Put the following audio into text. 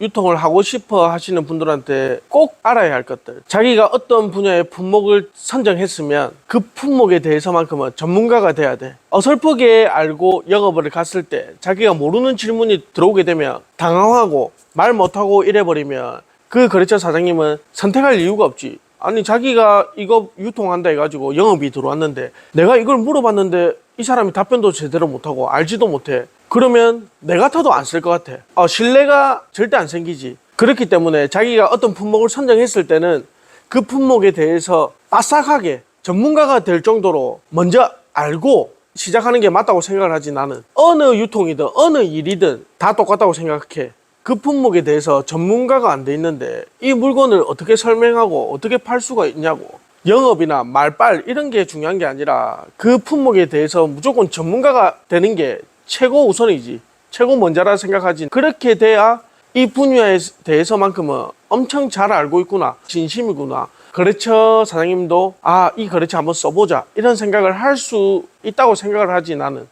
유통을 하고 싶어 하시는 분들한테 꼭 알아야 할 것들. 자기가 어떤 분야의 품목을 선정했으면 그 품목에 대해서만큼은 전문가가 돼야 돼. 어설프게 알고 영업을 갔을 때 자기가 모르는 질문이 들어오게 되면 당황하고 말 못하고 이래버리면 그 거래처 사장님은 선택할 이유가 없지. 아니 자기가 이거 유통한다 해가지고 영업이 들어왔는데 내가 이걸 물어봤는데 이 사람이 답변도 제대로 못하고 알지도 못해 그러면 내 같아도 안 쓸 것 같아. 어, 신뢰가 절대 안 생기지. 그렇기 때문에 자기가 어떤 품목을 선정했을 때는 그 품목에 대해서 빠삭하게 전문가가 될 정도로 먼저 알고 시작하는 게 맞다고 생각을 하지 나는. 어느 유통이든 어느 일이든 다 똑같다고 생각해. 그 품목에 대해서 전문가가 안 돼 있는데 이 물건을 어떻게 설명하고 어떻게 팔 수가 있냐고. 영업이나 말빨 이런 게 중요한 게 아니라 그 품목에 대해서 무조건 전문가가 되는 게 최고 우선이지. 최고 먼저라 생각하지. 그렇게 돼야 이 분야에 대해서만큼은 엄청 잘 알고 있구나. 진심이구나. 거래처 사장님도 아 이 거래처 한번 써보자. 이런 생각을 할 수 있다고 생각을 하지 나는